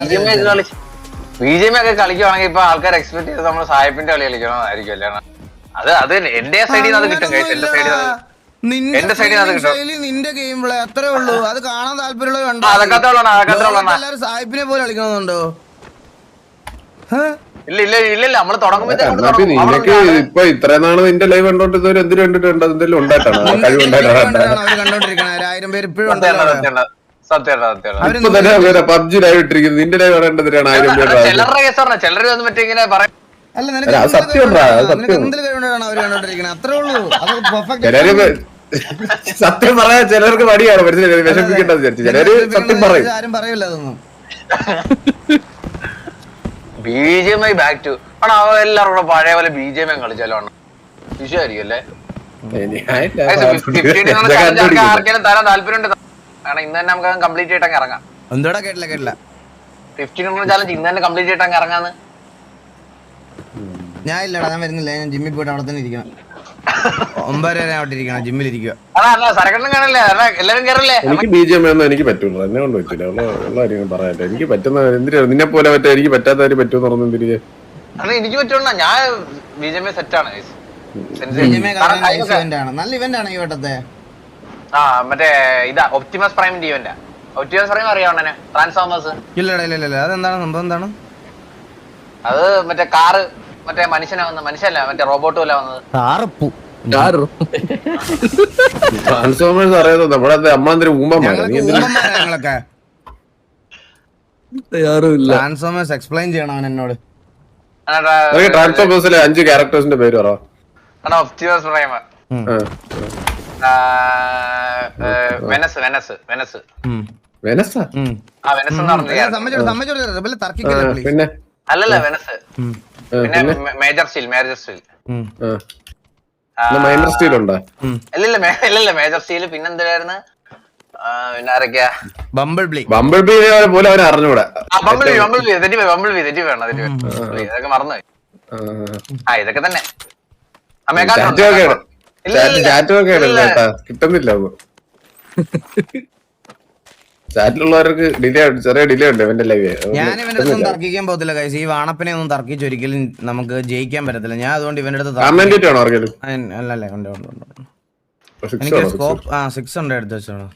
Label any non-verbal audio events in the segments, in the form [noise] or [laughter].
B J ഒക്കെ കളിക്കുവാണെങ്കിൽ ഇപ്പൊ ആൾക്കാർ എക്സ്പെക്ട് ചെയ്ത് നമ്മൾ സാഹിബിന്റെ കളി കളിക്കണമെന്നായിരിക്കും അത് അത് എന്റെ സൈഡിൽ നിന്ന് അത് കിട്ടും. എന്റെ സൈഡിൽ നിന്റെ എന്റെ side നിന്ന് കിട്ടും. നിന്റെ ഗെയിം പ്ലേ അത്രേ ഉള്ളൂ. അത് കാണാൻ. എല്ലാരും സായിപ്പിനെ പോലെ കളിക്കണമെന്നുണ്ടോ? ഇല്ല ഇല്ല ഇല്ല ഇല്ല. നമ്മൾ എന്നാ നിനക്ക് ഇപ്പൊ ഇത്രയും നാൾ നിന്റെ ലൈവ് എന്തിനു കണ്ടിട്ടുണ്ട്? എന്തെങ്കിലും ഉണ്ടായിട്ടാണ്? കഴിവുണ്ടായിട്ടാണ്? ആയിരം പേര് ഇപ്പോഴും ഉണ്ടല്ലോ. പബ്ജി ലൈവ് ഇട്ടിരിക്കുന്നത്. നിന്റെ ലൈവ് കണ്ടതിനാണ് ആയിരം പേര് അല്ല നിനക്ക് സത്യം അത്രേ ഉള്ളൂ. അത് പെർഫെക്റ്റ് സത്യം പറയാൻ ചിലർക്ക് മടിയാണ്. മനസ്സിലായി? വിഷമിക്കേണ്ടത് വിചാരിച്ചു. ചിലര് സത്യം പറയും. ആരും പറയില്ല അതൊന്നും. B J M I back to ആണോ എല്ലാവരും കൂടെ പഴയ പോലെ ബി ജെ എം ഐ കളിച്ചാലോ വിഷയമായിരിക്കും അല്ലേ. [laughs] ആർക്കെങ്കിലും തരാൻ താല്പര്യമുണ്ട് കാരണം ഇന്ന് തന്നെ നമുക്ക് കംപ്ലീറ്റ് ആയിട്ട് അങ്ങ് ഇറങ്ങാം. എന്തോടാ കേട്ടില്ല കേട്ടില്ല. ഫിഫ്റ്റീൻ ചാലഞ്ച് ഇന്ന് തന്നെ കംപ്ലീറ്റ് ആയിട്ട് അങ്ങ് ഇറങ്ങാന്ന്. ഞാൻ ഇല്ലടാ ഞാൻ വരുന്നില്ല. ഞാൻ ജിമ്മിൽ പോയിട്ട് അവിടെ തന്നെ ഇരിക്കണം. ഒമ്പതര വരെ അവിടെ ഇരിക്കണം ജിമ്മിൽ ഇരിക്കുക. എനിക്ക് ബി ജെ എം ഒന്നും എനിക്ക് പറ്റൂല എന്നെ കൊണ്ട് പറ്റില്ല ഉള്ള കാര്യം പറയാനില്ല എനിക്ക് പറ്റുന്ന എന്തിനാ? നിന്നെ പോലെ പറ്റാ എനിക്ക് പറ്റാത്ത കാര്യം പറ്റുമെന്ന് പറഞ്ഞു എന്തിരിക്കെ എനിക്ക് പറ്റുള്ള ഞാൻ ബി ജെ എം നൈസ് ആണ് നല്ല ഇവന്റ് ആണ് ഈ വട്ടത്തെ. ആ മറ്റേ ഇതാ ഒപ്റ്റിമസ് പ്രൈമിന്റെ ഇവന്റാ ഒപ്റ്റിമസ് പ്രൈം അറിയാവുന്നേ ട്രാൻസ്ഫോമേഴ്സ് ഇല്ലടാ ഇല്ല ഇല്ല അതെന്താണ്? സംഭവം എന്താണ്? അത് മറ്റേ കാറ് മറ്റേ മനുഷ്യനാവുന്ന മനുഷ്യല്ല മറ്റേ റോബോട്ട് പോലെ വന്നത്. കാറപ്പു. ട്രാൻസ്ഫോമേഴ്സ് അറിയാതെ നമ്മുടെ അമ്മാന്തിരി എക്സ്പ്ലെയിൻ ചെയ്യണം എന്നോട്. ട്രാൻസ്ഫോമേഴ്സിലെ അഞ്ച് ക്യാരക്ടേഴ്സിന്റെ പേര് പറ. Optimus Prime. Venus Venus Venus. വെനസാ? ആ വെനസ്. പിന്നെ? അല്ലല്ല വെനസ്. പിന്നെ പിന്നെ? Major steel major steel. Minor steel ഉണ്ടോ. ഇല്ലില്ല ഇല്ലില്ല മേജർ സ്റ്റീൽ പിന്നെന്തായിരുന്നു ബംബിൾ ബ്ലീ പോലെ അവനെ അറിഞ്ഞൂടാ Bumble Bumblebee Bumblebee തെറ്റി പോയി ബമ്പിൾ തെറ്റി വേണം തെറ്റി ഇതൊക്കെ മറന്നുപോയി. ആ, ഇതൊക്കെ തന്നെ. ആ, കിട്ടുന്നില്ല ചാറ്റിലുള്ളവർക്ക് ഡിലേ ചെറിയ ഡിലേ ഉണ്ട് ഇവന്റെ ലൈവ് ഞാൻ ഇവന്റെ അടുത്തൊന്നും തർക്കിക്കാൻ പോകത്തില്ല കൈസ് ഈ വാണപ്പനെ ഒന്നും തർക്കിച്ച് ഒരിക്കലും നമുക്ക് ജയിക്കാൻ പറ്റത്തില്ല. ഞാൻ അതുകൊണ്ട് ഇവന്റെ അടുത്ത് കമന്റ് ആർക്കെങ്കിലും? ഉണ്ട് ഉണ്ട് ഉണ്ട്, എനിക്ക്? സ്കോപ്പ് ആ സിക്സ് ഉണ്ട് എടുത്ത് വെച്ചോളൂ.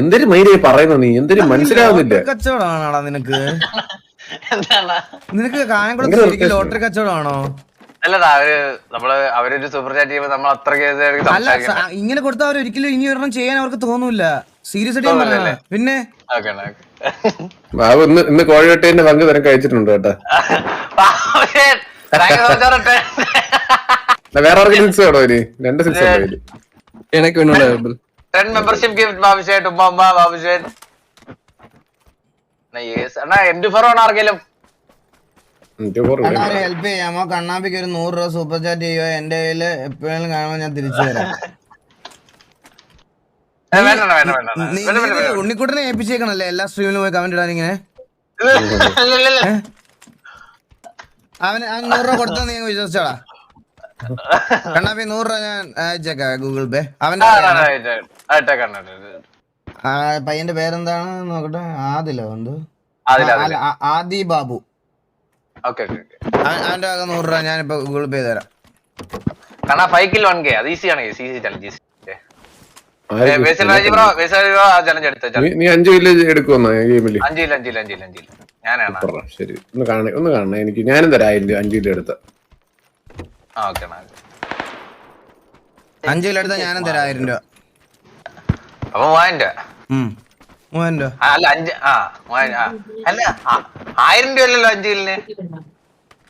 എന്തൊരു മൈരേ പറയുന്നു നീ? എന്തൊരു മനസ്സിലാവുന്നില്ല. കച്ചവടമാണോടാ നിനക്ക്. നിനക്ക് കായംകുളത്ത് ശരിക്കും. ലോട്ടറി കച്ചവടമാണോ അല്ലടാ അവർ നമ്മൾ അവരൊരു സൂപ്പർ ചാറ്റ് ചെയ്യുമ്പോ നമ്മൾ അത്രയ്ക്ക് ഇതായിരിക്കും അല്ല സംസാരിക്കുന്നത്. സ- ഇങ്ങനെ കൊടുത്താൽ അവർ ഒരിക്കലും ഇനി ഒരെണ്ണം ചെയ്യാൻ അവർക്ക് തോന്നൂല സീരിയസ് ആയിട്ട് ഞാൻ പറഞ്ഞതാ. പിന്നെ ഓക്കേ. ബാബു ഇന്ന് ഇന്ന് കോഴിവെട്ടേന്റെ പങ്ക് തരം കഴിച്ചിട്ടുണ്ട് കേട്ടാ. എന്നാ വേറെ ആർക്കും സിക്സ് വേണോ ഇനി രണ്ട് സിക്സ് ഉണ്ടോ ഇനി എനിക്ക് വേണോടാ ഉമ്മ ബാബുശേൻ എന്നാ എം ഡി ഫോർ ആണ് ആർക്കെങ്കിലും എനിക്ക് ഓർമ്മ കണ്ണാ ഇല്ല. ഒരു ഹെൽപ്പ് ചെയ്യാമോ കണ്ണാപ്പിക്ക് ഒരു നൂറ് രൂപ സൂപ്പർ ചാറ്റ് ചെയ്യോ എന്റെ കയ്യിൽ എപ്പോഴും കാണുമ്പോ ഞാൻ തിരിച്ചു തരാം. ഉണ്ണിക്കുട്ടനെ ഏൽപ്പിച്ചേക്കണല്ലേ എല്ലാ സ്ട്രീമിലും പോയി കമന്റ് ഇടാൻ ഇങ്ങനെ. അവന് അവൻ നൂറ് രൂപ കൊടുത്താ നീ വിശ്വസിച്ചോടാ കണ്ണാപ്പി നൂറ് രൂപ ഞാൻ അയച്ചേക്കാം ഗൂഗിൾ പേ അവന്റെ ആ, പയ്യന്റെ പേരെന്താണ് നോക്കട്ടെ? ആദിലോ എന്തോ? ആദി ബാബു. അവന്റെ ആകെ നൂറ് രൂപ ഞാനിപ്പോ ഗൂഗിൾ പേ തരാം. കാരണം ഫൈവ് കിൽ വൺ കെ അത് ഈസി ആണ്. ഈസി ചലഞ്ച് ഈസി ആരും ബ്രോ ബേസിൽ ബ്രോ ആ ചലഞ്ച് എടുത്ത നീ അഞ്ചു കിലോ എടുക്കുമെന്നാ ഗെയിമിൽ ശരി. ഒന്ന് കാണേ ഒന്ന് കാണണേ എനിക്ക്. ഞാനും തരാം അഞ്ചു കിലോ എടുത്ത. ആ ഓക്കെ അഞ്ചു കിലോ എടുത്ത ഞാനും തരാം ആയിരം രൂപ. അപ്പൊ മൂവായിരം രൂപ. അല്ല അഞ്ച് ആ മൂവായിരം ആ. അല്ല ആയിരം രൂപ അല്ലല്ലോ അഞ്ച് കിലിന്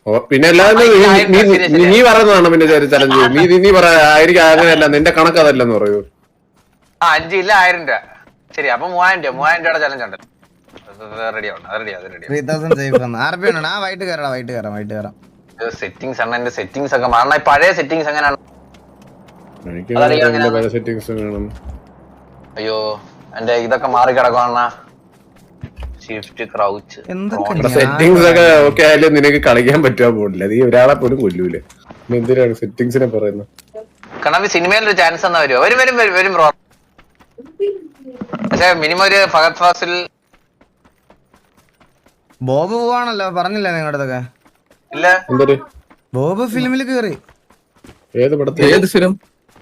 ഓ പിന്നെ നീ- പറയുന്നതാണ് പിന്നെ ചലഞ്ച് നീ നീ- അങ്ങനെയല്ല നിന്റെ കണക്ക് അതല്ലെന്ന് പറയൂ. ആ അഞ്ച് ആയിരം രൂപ. ശരി അപ്പൊ മൂവായിരം രൂപ മൂവായിരം രൂപയുടെ ചലഞ്ച് ഉണ്ട്. ആണ് എന്റെ സെറ്റിങ്സ് ഒക്കെ മാറണം. പഴയ സെറ്റിംഗ്സ് എങ്ങനെയാണ്? അയ്യോ. എന്റെ ഇതൊക്കെ മാറി കിടക്കുവാണ ഷിഫ്റ്റ് ക്രൗച്ച് സെറ്റിങ്സ് ഒക്കെ ഓക്കെ ആയാലും നിനക്ക് കളിക്കാൻ പറ്റാൻ നീ ഒരാളെ പോലും കൊല്ലൂലേ. പിന്നെ എന്തിനാണ് സെറ്റിങ്സിനെ പറയുന്നത്? കണ്ണാപ്പി സിനിമയിൽ ഒരു ചാൻസ് എന്നാ വരുമോ വരും വരും വരും വരും ബ്രോ പക്ഷെ മിനിമം ഒരു ഫഹദ് ഫാസിൽ ബോബ് പോവാണല്ലോ പറഞ്ഞില്ലേ നിങ്ങളുടെ അടുത്തൊക്കെ ഇല്ല ബോബ് ഫിലിമിൽ കേറി. ഏത് പടത്തിൽ ഏത് ഫിലിം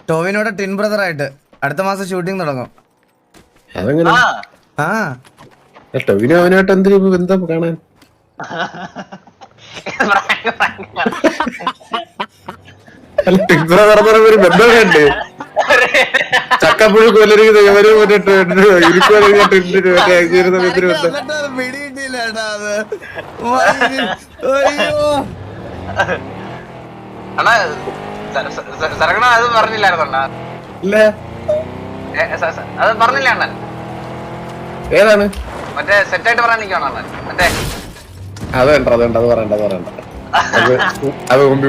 ടോവിനോടെ ടിൻ ബ്രദർ ആയിട്ട്. അടുത്ത മാസം ഷൂട്ടിംഗ് തുടങ്ങും. അതെങ്ങനെ ആ ടൊവിനോ അവനായിട്ട് എന്തൊരു ബന്ധം കാണാൻ അല്ല ടിക്സറ പറഞ്ഞ ഒരു ബന്ധം കണ്ട് ചക്കപ്പുഴ കൊല്ലരുത് ഇവർ മറ്റേ. അണ്ണാ സരകണ അത് പറഞ്ഞില്ലായിരുന്നു അത് പറഞ്ഞില്ല അണ്ണൻ? ഏതാണ്? മറ്റേ സെറ്റായിട്ട് പറയാൻ നിൽക്കണം അണ്ണൻ? മറ്റേ അതുണ്ട് അതുണ്ട് അത് പറയണ്ട അത് പറയണ്ട. അത് ഒന്ന്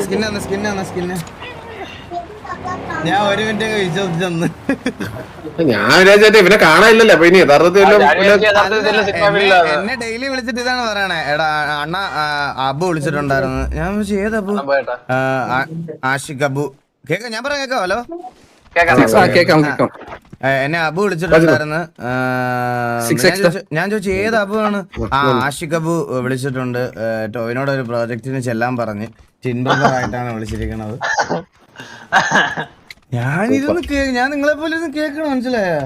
skin. ഞാൻ ഒരു മിനിറ്റ് വിശ്വസിച്ചെന്ന് ഞാൻ വിചാരിച്ചേ ഇവനെ കാണാനില്ലല്ലോ അപ്പൊ ഇനി യഥാർത്ഥത്തിൽ എന്നെ- ഡെയിലി വിളിച്ചിട്ട് ഇതാണ് പറയണേ. എടാ അണ്ണ അബു വിളിച്ചിട്ടുണ്ടായിരുന്നു. ഞാൻ ഏത് അബു? ആഷിഖ് അബു. കേക്ക ഞാൻ പറയാം കേക്കാം ഹലോ? കേക്കാം ആ കേക്കാം കേക്കാം. എന്നെ അബു വിളിച്ചിട്ടുണ്ടായിരുന്നു. ഞാൻ. ചോദിച്ചു- ഏത് അബു ആണ്? ആ ആഷിഖ് അബു വിളിച്ചിട്ടുണ്ട്. ടോവിനോട് ഒരു പ്രോജക്റ്റിന് ചെല്ലാൻ പറഞ്ഞ്. ടിൻബർ ആയിട്ടാണ് വിളിച്ചിരിക്കണത്. ഞാൻ ഇതൊന്ന് ഞാൻ നിങ്ങളെ പോലെ ഒന്ന് കേൾക്കണം? മനസ്സിലായോ?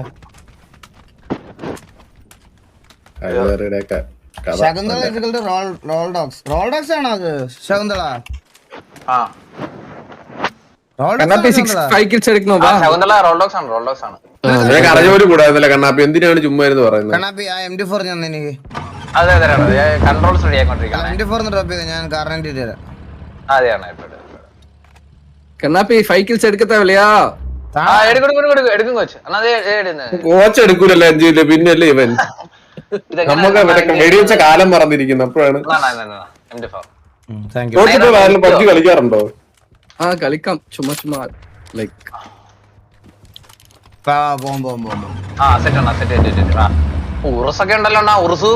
ശകുന്തളോൾ docs Shakuntala roll roll dogs. Roll dogs ആണോ അത്? ശകുന്തള? കണ്ണാപ്പി എന്തിനാണ് ചുമ്മാ എന്ന് പറയുന്നത്? കണ്ണാപ്പി ആ എം ഡി ഫോർ ഞാൻ എനിക്ക്. അതെ അതെ അതെ കൺട്രോൾസ് റെഡി ആയിക്കൊണ്ടിരിക്കുകയാണ്. എം ഡി ഫോർ ഡ്രോപ്പ് ചെയ്ത് ഞാൻ തരാം അതെയാണ് ഇപ്പൊ ഇത്. കണ്ണാപ്പി ഫൈവ് കിൽസ് എടുക്കത്താവില്ലയാ ആ എടുക്കും എടുക്കും എടുക്കും എടുക്കും. കോച്ച് എന്നാ അത് എടുന്ന് കോച്ച് എടുക്കൂലല്ലോ അഞ്ചിൽ പിന്നല്ലേ ഇവൻ? നമുക്ക് മറ്റേ വെടിവെച്ച കാലം മറന്നിരിക്കുന്നു. അപ്പോഴാണ്. പബ്ജി കളിക്കാറുണ്ടോ? ആ കളിക്കാം. ചുമ്മാ ചുമ്മാ ലൈക്ക് പോം പോം പോം പോം ആ സെറ്റ് ആണ് സെറ്റ് സെറ്റ് ആ. ഉറുസൊക്കെ ഉണ്ടല്ലോ അണ്ണാ ഉറുസു.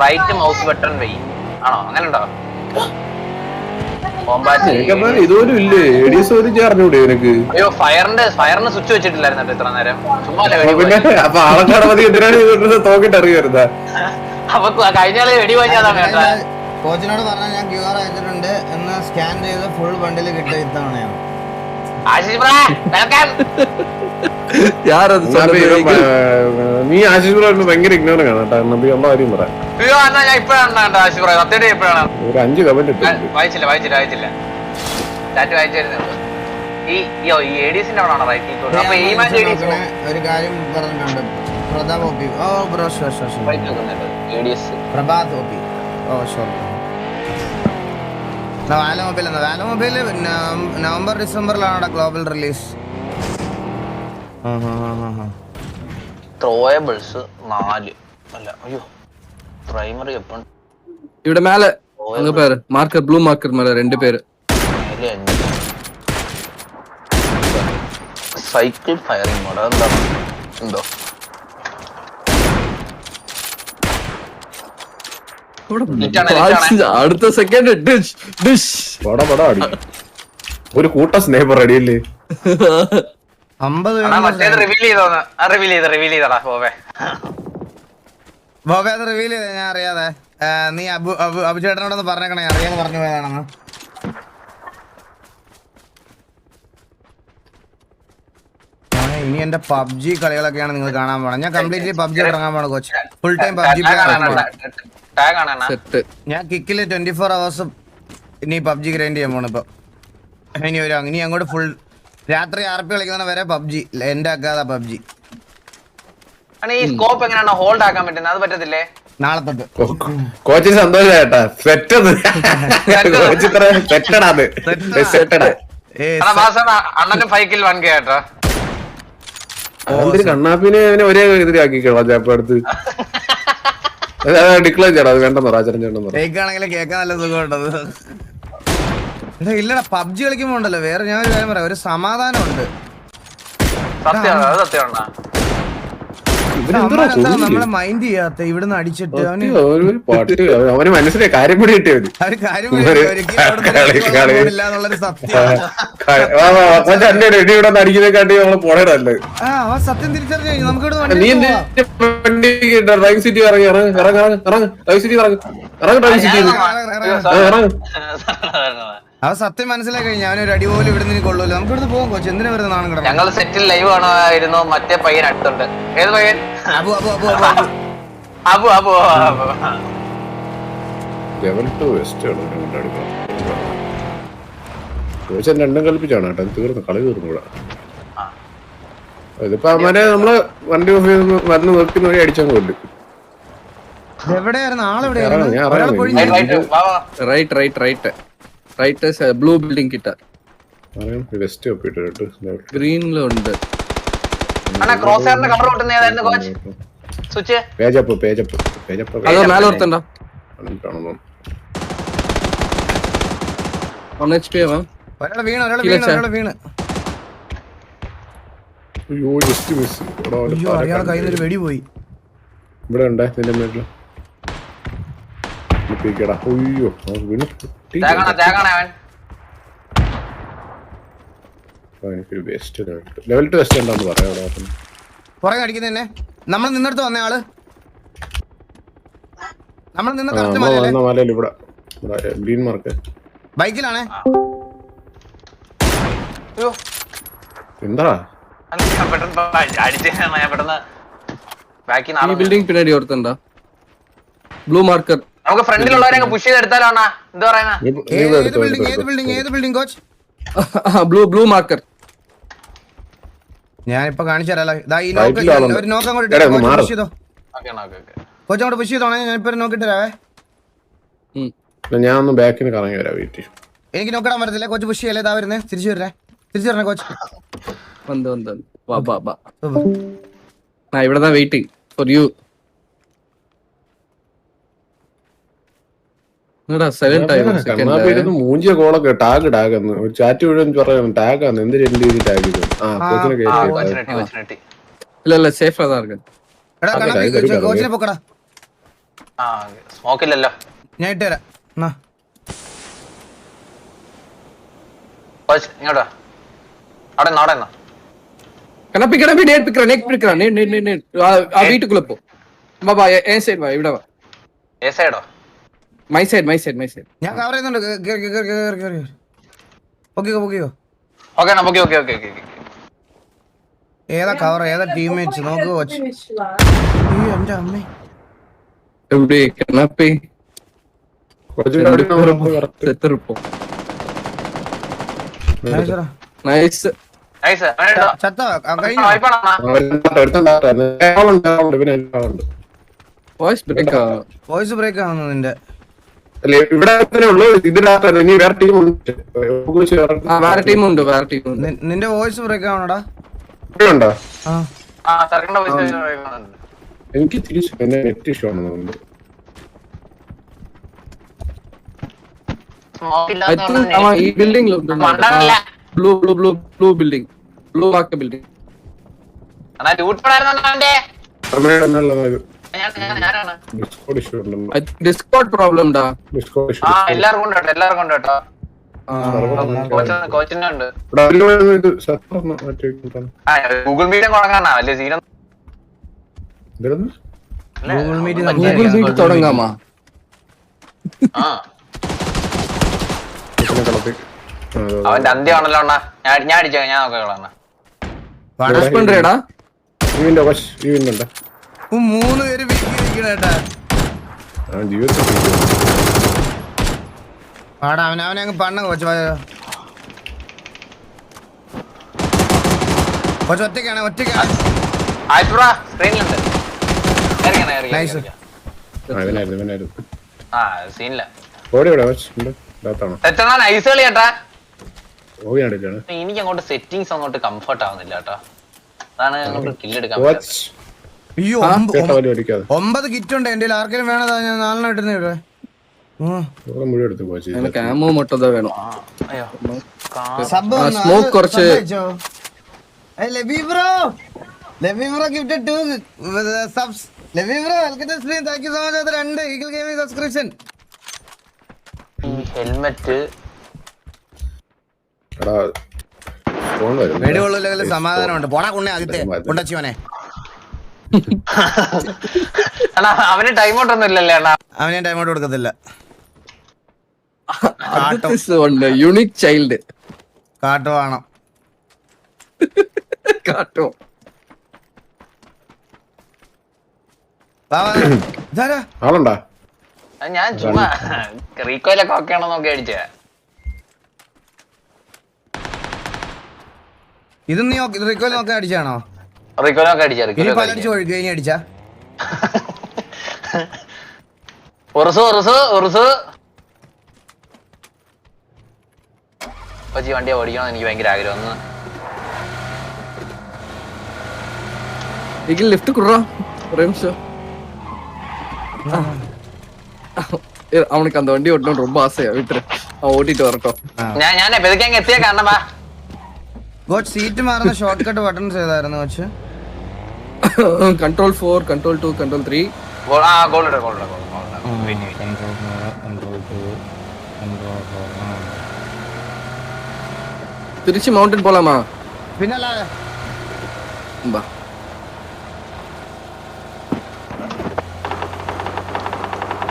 റൈറ്റ് മൗസ് ബട്ടൺ വൈ. ആണോ? അങ്ങനെ ഉണ്ടോ ഇതുപോലും ഇല്ലേ? ഒരു അയ്യോ ഫയറിന്റെ ഫയറിന് സ്വിച്ച് വെച്ചിട്ടില്ലായിരുന്നു ഇത്ര നേരം? ചുമ്മാ പിന്നെ അപ്പൊ ആളക്കാട് മതി എന്തിനാണ് ഇതൊക്കെ തോക്കിട്ട് അറിയരുതാ [laughs] അപ്പൊ കഴിഞ്ഞാൽ വെടി വാങ്ങിയതാണ് കേട്ടോ. കോച്ചിനോട് പറഞ്ഞാൽ ഞാൻ ക്യു ആർ അയച്ചിട്ടുണ്ട് എന്ന് സ്കാൻ ചെയ്ത് ഫുൾ ബണ്ടിൽ കിട്ടും ഇത്തവണയാണ്. ആശിഷ് നീ ആശുപത്രി ഭയങ്കര ഇഗ്നോർ കാണാം കേട്ടോ. കണ്ണാപ്പി ഉള്ള കാര്യം പറ. അയ്യോ എന്നാ ഞാൻ ഇപ്പഴാണ് കേട്ടോ ആശിഷ് ബ്രാ? സത്യമായിട്ട് ഇപ്പഴാണ്. ഒരു അഞ്ച് കമന്റ് ഇട്ടു. വായിച്ചില്ല വായിച്ചില്ല വായിച്ചില്ല. ചാറ്റ് വായിച്ചിരുന്നത് ഈ യോ ഈ എഡീസിന്റെ അവിടെ ആണോ റൈറ്റ് അപ്പൊ ഈ മാച്ച് എഡീസ് ഒരു കാര്യം പറഞ്ഞിട്ടുണ്ട്. പ്രതാപ് ഓ ബ്രോ പ്രഭാത് ഓ ഷുവർ വാല മൊബൈൽ എന്നാ വാല മൊബൈൽ നവംബർ ഡിസംബറിലാണ് ഗ്ലോബൽ റിലീസ് ത്രോയബിൾസ് നാല് അല്ല അയ്യോ പ്രൈമറി വെപ്പൺ ഇവിടെ மேல அங்க பாரு மார்க்கர் ப்ளூ மார்க்கர் மேல ரெண்டு பேரு അതില് അഞ്ച് സൈക്കിൾ ഫയറിംഗ് മോഡ് അതെന്താ എന്തോ അടുത്ത സെക്കൻഡ് ഡിഷ് ഡിഷ്. പട പട അടി. ഒരു കൂട്ട സ്നേഹം റെഡിയല്ലേ അമ്പത് റിവീൽ ചെയ്തോന്ന്. റിവീൽ ചെയ്ത് റിവീൽ ചെയ്തടാ ബോബെ. ബോബെ റിവീൽ ചെയ്ത? ഞാൻ അറിയാതെ. നീ അബു അബു അബുചേട്ടനോടൊന്ന് പറഞ്ഞേക്കണേ. അറിയാന്ന് പറഞ്ഞു പോയതാണെന്ന്. ഇനി എന്റെ പബ്ജി കളികളൊക്കെയാണ് നിങ്ങൾ കാണാൻ പോണത് ഞാൻ കംപ്ലീറ്റ്ലി പബ്ജി ഇറങ്ങാൻ പോണ coach. Full time PUBG player ആണ് செட் ഞാൻ കിക്കിൽ ട്വന്റി ഫോർ അവേഴ്സ് ഇനി പബ്ജി ഗ്രൈൻഡ് ചെയ്യാൻ പോണ് ഇപ്പൊ. ഇനി ഒരു ഇനി അങ്ങോട്ട് ഫുൾ രാത്രി ആർ പി കളിക്കുന്ന വരെ പബ്ജി എന്റെ ആക്കാതെ പബ്ജി ഈ സ്കോപ്പ് എങ്ങനെയാണ് ഹോൾഡ് ആക്കാൻ പറ്റുന്നത്? അത് പറ്റത്തില്ലേ? നാളെ തൊട്ട്. കോച്ചിന് സന്തോഷായിട്ടാ സെറ്റ് കോച്ച് ഇത്ര സെറ്റടാ അത്. സെറ്റടാ ഏ അണ്ണാ ബാസ അണ്ണനും ഫൈക്കിൽ വൺ കെ കണ്ണാപ്പിനെ ഒരേ ഇതിലാക്കി കളഞ്ഞ അടുത്ത് [laughs] ഡിക്ലെയർ ചെയ്യണം അത് വേണ്ടെന്ന് ചെയ്യണമെന്ന് പറ. കേക്കാണെങ്കിൽ കേൾക്കാൻ നല്ല സുഖമുണ്ടത്. എടാ ഇല്ലടാ പബ്ജി കളിക്കുമ്പോ ഉണ്ടല്ലോ വേറെ ഞാൻ ഒരു കാര്യം പറയാം ഒരു സമാധാനം ഉണ്ട് സത്യം അത് സത്യമാണ് നമ്മളെ മൈൻഡ് ചെയ്യാത്ത? ഇവിടുന്ന് അടിച്ചിട്ട് അവന് [laughs] മനസ്സിലായി കാര്യം കൂടി കിട്ടിയത് റെഡി നമ്മൾ പോണേ സത്യം തിരിച്ചറിഞ്ഞു നമുക്ക് നീ അവ സത്യം മനസ്സിലായി. കഴിഞ്ഞാൽ ഒരു അടിപൊളി പോലും ഇവിടെ നിന്ന് കൊള്ളൂല്ലോ നമുക്ക് ഇവിടുന്ന് പോകാം കൊച്ചു. എന്തിനാ വരുന്ന നാണം കിടന്നു? ഞങ്ങൾ സെറ്റിൽ ലൈവ് ആണോയിരുന്നു മറ്റേ പയ്യൻ അടുത്തുണ്ട്. ഏത് പയ്യൻ? അബു അബു അബു രണ്ടും ഇതിപ്പോ വണ്ടി ഓഫ് ചെയ്ത് right right right right blue building കിട്ട. ഗ്രീനിലുണ്ട് വെടി പോയി. ഇവിടെ ഉണ്ടായിരുന്നു ഇതിന്റെ മേളിൽ ക്ലിപ്പിക്കടാ അയ്യോ വീണ് ലെവൽ ഉണ്ടെന്ന് പുറകെ അടിക്കുന്നതന്നെ നമ്മൾ നിന്നെടുത്ത് വന്ന ആൾ. നമ്മൾ ഇവിടെ. ഗ്രീൻ മാർക്ക് ബൈക്കിലാണേ? എന്താ? ബിൽഡിംഗ് പിന്നാടി ഓർത്തുണ്ടോ? ബ്ലൂ മാർക്കർ നമുക്ക് ഫ്രണ്ടിലുള്ളവരെ പുഷ് ചെയ്ത് ചെയ്തെടുത്താലാണ് എന്താ പറയുന്നത് ബ്ലൂ ബ്ലൂ മാർക്കർ ഞാനിപ്പോ കാണിച്ചു നോക്ക് പുഷ് ചെയ്തോ? അങ്ങോട്ട് പുഷ് ഞാൻ ഒന്ന് കറങ്ങി എനിക്ക് നോക്കിടാൻ പറ്റത്തില്ല. കോച്ച് പുഷ് ചെയ്യല്ലേ? ഇതാ വരുന്നേ. തിരിച്ചു വരണേ തിരിച്ചു വരണേ കോച്ച് വാ വാ ഇവിടെ വെയിറ്റ് ഫോർ യു മൂഞ്ചിയ കോളൊക്കെ ടാഗ് ടാഗ് എന്ന് ഒരു ചാറ്റ് മുഴുവൻ പറയുന്നു ടാഗ് സ്മോക്ക് ഇല്ലല്ലോ. ഞാൻ ഇട്ട് my side my side my side ഞാൻ കവർ ചെയ്യുന്നുണ്ട് കേറി കേറി കേറി കേറി okay okay okay okay okay okay okay ഏതാ കവർ ഏതാ ടീംമേറ്റ്സ് നോക്ക് വാച്ച് ഈ എന്റെ അമ്മേ എവിടെ കണപ്പേ നൈസ് നൈസ് ചത്തോ കഴിഞ്ഞു വോയിസ് ബ്രേക്ക് വോയിസ് ബ്രേക്ക് ആവുന്നു നിന്റെ അല്ല, ഇവിടെ തന്നെ ഉള്ളു ഇതിനകത്ത് ഇനി വേറെ ടീം ഉണ്ട്. വേറെ വേറെ ടീം ഉണ്ട് വേറെ ടീം ഉണ്ട്. നിന്റെ വോയിസ് ബ്രേക്ക് ആവണടാ? ഉണ്ടോ? എനിക്ക് തിരിച്ചു എന്നെ നെറ്റ് ഇഷ്യൂ ആണെന്ന് തോന്നുന്നു. സ്മോക്ക് ഐ തിങ്ക് അവൻ ഈ building. Blue blue blue blue building blue mark building Discord problem ഉണ്ടാ എല്ലാവർക്കും ഉണ്ട് എല്ലാവർക്കും അവന്റെ അന്ത്യമാണല്ലോ അണ്ണാ. ഞാൻ ഞാൻ അടിച്ചേ ഞാൻ നോക്കാം മൂന്ന് പേര് വീക്കിരിക്കണേട്ടാ അവൻ അവനെ അങ്ങ് പണ്ണ കൊച്ചു കൊച്ചു ഒറ്റയ്ക്കാണ് ഒറ്റയ്ക്കാണ് എനിക്ക് അങ്ങോട്ട് സെറ്റിങ്സ് അങ്ങോട്ട് കംഫർട്ട് ആവുന്നില്ല കേട്ടോ അതാണ് കില്ലെടുക്കാൻ ഒമ്പത് കിറ്റ് ഉണ്ട് എന്റെ ആർക്കെങ്കിലും വേണതാ ഞാൻ നാലെണ്ണം ഇട്ടുന്നേ ഇവിടെ. വേണം. സ്മോക്ക് കുറച്ച് ഗിഫ്റ്റ് സബ്സ് വെൽക്കം ടു രണ്ട് ഈഗിൾ ഗെയിമിംഗ് സബ്സ്ക്രിപ്ഷൻ ഈ എടാ ഫോൺ വരും സമാധാനമുണ്ട്. പോടാ കുണ്ണേ ആദ്യത്തെ. കുണ്ടച്ചിവനെ അവന് ടൈം ഔട്ട് ഒന്നും ഇല്ലല്ലേ അണ്ണാ? അവനെ ടൈം ഔട്ട് കൊടുക്കത്തില്ല. യുണീക് ചൈൽഡ് കാട്ടോ ആണോ. കാട്ടോ. വാ, വാ. ഇതാരാ? ആളുണ്ടാ? ഞാൻ ചുമ്മാ റീക്കോയിലൊക്കെ ഒക്കെ ആണോ നോക്കി അടിച്ചേ ഇത് നീ റിക്കോയിൽ നോക്കാൻ അടിച്ചാണോ റിക്കോനൊക്കെ അടിച്ചാ ഓടിക്കണം എനിക്ക് ഭയങ്കര ആഗ്രഹം. അവനക്ക് അന്ത വണ്ടി ഓട്ടണം ரொம்ப ஆசையா விட்டுரு அவன் ஓட்டிட்டு வரட்டும் ഞാൻ ഞാൻ എത്തിയ കാരണം വാ. സീറ്റ് മാറുന്ന ഷോർട്ട് കട്ട് ബട്ടൺസ് ഏതായിരുന്നു പക്ഷേ Control four control two control three goal ആ ഗോൾ ഇട ഗോൾ ഇട ഗോൾ திருச்சி மவுண்டன் போலாமா പിന്നെ അല്ലാതെ பா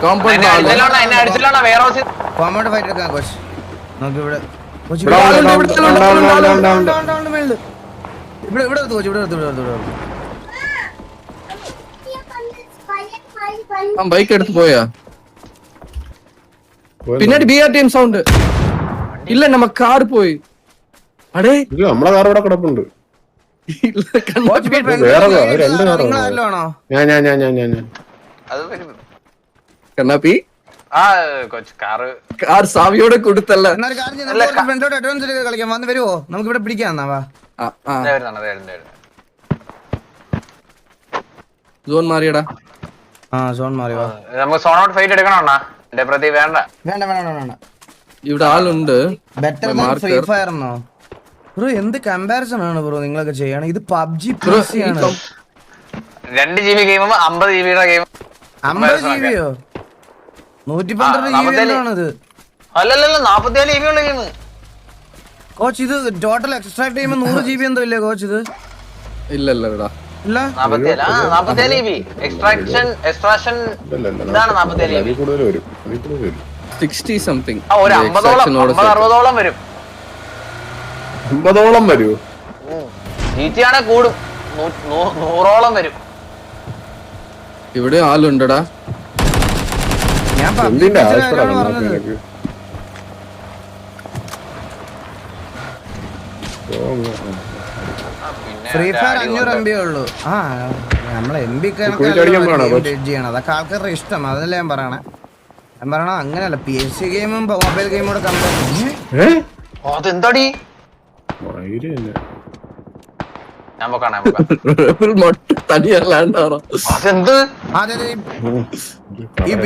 காம்பவுண்ட் എന്നെ അടിച്ചില്ലോണ എന്നെ അടിച്ചില്ലോണ വേറെ ഹൗസിൽ കോമ്പൗണ്ട് ഫൈറ്റ് എടുക്കാം കോച്ച് നോക്ക് ഇവിടെ കോച്ച് ഇവിടെ ഇവിടെ ഉണ്ട്, ഇവിടെ ഉണ്ട്, ഉണ്ട്, ഉണ്ട്, ഉണ്ട്, ഉണ്ട്, ഉണ്ട്. ഉണ്ട്, ഉണ്ട്, മേളില്. ഇവിടെ ഇവിടെ എടുത്ത് കോച്ച് ഇവിടെ എടുത്ത് ഇവിടെ ആ ബൈക്ക് എടുത്ത് പോയാ? പിന്നീട് B R T M sound ഇല്ല നമ്മ കാർ പോയി. അടേ. ഇല്ല നമ്മളെ കാർ ഇവിടെ കിടപ്പുണ്ട്. കണ്ണാപ്പി കാർ സാവിയോടെ കൊടുത്തല്ല. ഫ്രണ്ടോട് അഡ്വാൻസ് കളിക്കാം വന്ന് വരുവോ? നമുക്ക് ഇവിടെ പിടിക്കാം സോൺ മാറിയടാ. ആ സോൺ മാറി വാ നമുക്ക് സോൺ ഔട്ട് ഫൈറ്റ് എടുക്കണം അണ്ണാ. എന്റെ പ്രതി വേണ്ട. വേണ്ട വേണ്ട വേണ്ട ഇവിടെ ആളുണ്ട്. ബെറ്റർ ദാൻ ഫ്രീ ഫയർ എന്നോ? ബ്രോ എന്ത് കമ്പാരിസൺ ആണ് ബ്രോ നിങ്ങളൊക്കെ ചെയ്യണം? ഇത് പബ്ജി Bro, ആണ്. രണ്ട് ജി ബി ഗെയിമും അമ്പത് ജി ബിയുടെ ഗെയിം അമ്പത് ജി ബിയോ നൂറ്റി പന്ത്രണ്ട് ജി ബി. ആണിത് അല്ലല്ലല്ല നാപ്പത്തിനാല് ജി ബി ഉള്ള ഗെയിം കോച്ച് ഇത് ടോട്ടൽ എക്സ്ട്രാക്ട് ചെയ്യുമ്പോൾ നൂറ് ജി ബി എന്തോ ഇല്ലേ കോച്ച് ഇത്? ഇല്ല വരും. അമ്പതോളം അമ്പത് അറുപതോളം വരും. അമ്പതോളം വരുമോ കൂടും. നൂറോളം വരും. ഇവിടെ ആളുണ്ടടാ. ഞാൻ പറഞ്ഞത് ഫ്രീ ഫയർ അഞ്ഞൂറ് എം ബി ഉള്ളൂ. ആ നമ്മൾ എം ബി? ചെയ്യണം. അതൊക്കെ ആൾക്കാരുടെ ഇഷ്ടം. അതല്ലേ ഞാൻ പറയണേ. ഞാൻ പറയണ അങ്ങനെയല്ല. പി എസ് സി ഗെയിമും മൊബൈൽ ഗെയിമും കൂടെ കമ്പയർ അതെന്താടി?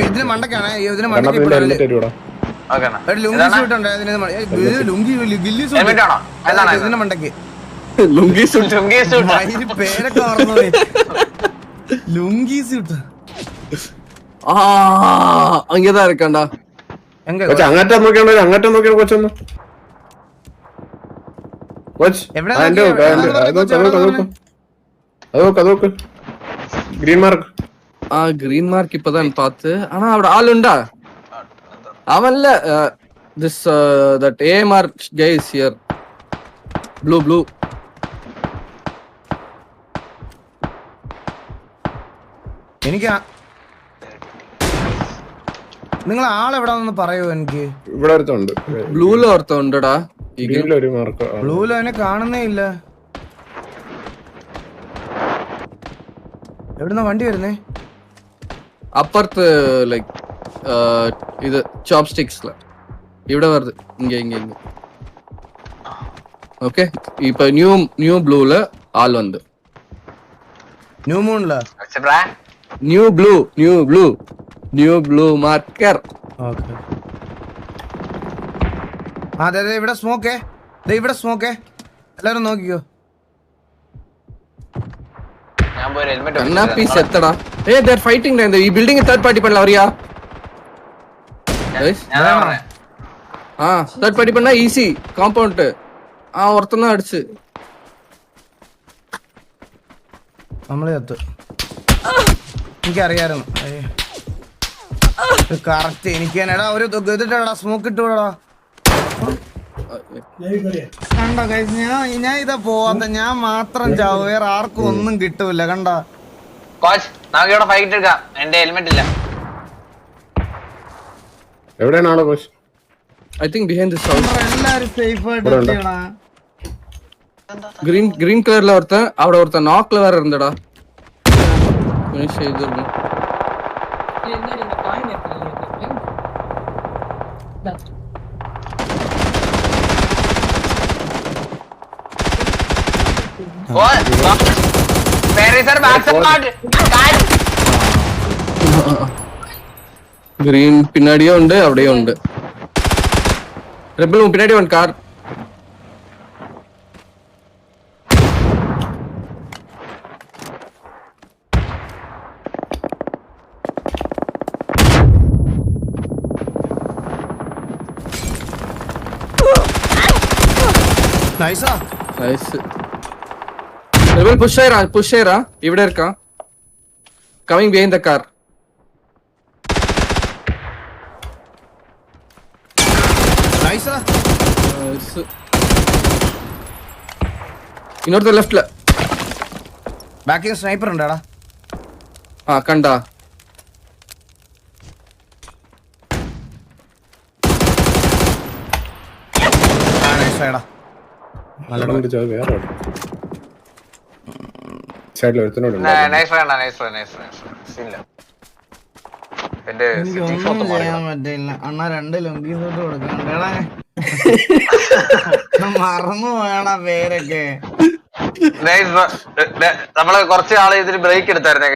ഇതിന് മണ്ടക്കാണ്. ഇതിന്. ഒരു ലുങ്കി ലുങ്കി? ഇതിന് മണ്ടയ്ക്ക്. ലുങ്കി സൂട്ട് ലുങ്കി സൂട്ട് പേരൊക്കെ ഓർമ്മ ലുങ്കി സൂട്ട് ആ അങ്ങേതാ ഇറക്കണ്ട അങ്ങാറ്റം നോക്കിയാണോ? അങ്ങാറ്റം നോക്കിയാണ് കൊച്ചൊന്ന് കൊച്ച് അതോക്ക് ഗ്രീൻ മാർക്ക്. ആ എനിക്ക് നിങ്ങൾ ആളെവിടാന്ന് പറയൂ എനിക്ക്. ഇവിടെ ഒരുത്തുണ്ട് ബ്ലൂലോ ഒരുത്തുണ്ടടാ മാർക്ക് ബ്ലൂലോ എന്നെ കാണുന്നേ ഇല്ല. എവിടുന്ന വണ്ടി വരുന്നേ? അപ്പുറത്ത് ലൈക്ക് ഇത് ചോപ് സ്റ്റിക്സ് ഇവിടെ വരുത് ഇങ്ങേ ഇങ്ങേ ഇങ്ങേ. ஓகே ന്യൂ ന്യൂ நியூ ப்ளூல ஆள் வந்து new மூன்ல new blue new blue new blue marker okay അതെ അതെ ഇവിടെ സ്മോക്കേ ദേ ഇവിടെ സ്മോക്കേ എല്ലാരും നോക്കിക്കോ. ഞാൻ പോയി ഹെൽമെറ്റ് എന്നാ പീസ് എത്തടാ. ഏ ദേ ഫൈറ്റിംഗ് ലൈൻ ഈ ബിൽഡിംഗ് തേർഡ് പാർട്ടി പണല അറിയാ? ആ തേർഡ് പാർട്ടി പണ ഈസി കോമ്പൗണ്ട് ആ ഓർത്തന്നാ അടിച്ച്. നമ്മളെ എത്തും എനിക്കറിയാരുന്നു കറക്റ്റ് എനിക്ക് തന്നെടാ ഒരു ഇതിട്ടാ സ്മോക്ക് ഇട്ടുടാ. കണ്ടോ കഴിച്ച് ഞാൻ ഞാൻ ഇതാ പോവാത്ത ഞാൻ മാത്രം ചാവും. വേറെ ആർക്കും ഒന്നും കിട്ടൂല കണ്ടാ? ഗ്രീൻ നമുക്ക് ഇവിടെ ഫൈറ്റ് എടുക്കാം. എന്റെ ഹെൽമെറ്റ് ഇല്ല. എവിടെയാണ് I think behind bunu sevdirdim. What? Where is her maximum card? Green പിന്നാടിയോ ഉണ്ട് അവിടെയോ ഉണ്ട് ട്രിപ്പിൾ പിന്നാടി വൺ കാർ നൈസ് റെബിൾ പുഷ് ചെയ്യറാ പുഷ് ചെയ്യറാ ഇവിടെ ഇരിക്കാം. കമ്മിങ് ബിഹൈൻഡ് ദ കാർ നൈസാ നൈസ് ഇന്നോടത്തെ ലെഫ്റ്റിൽ ബാക്കിൽ സ്നൈപ്പർ ഉണ്ടാടാ. ആ കണ്ടാ. ആ നൈസാടാ വേറെ സൈഡിൽ ഒരുത്തനോട് അണ്ണാ രണ്ട് ലൊങ്കി സൂട്ട് കൊടുക്കണ്ടേടാ [laughs] മറന്നു വേണ പേരൊക്കെ. നമ്മൾ കുറച്ച് ആൾ ഇതിന് ബ്രേക്ക് എടുത്തായിരുന്നേ.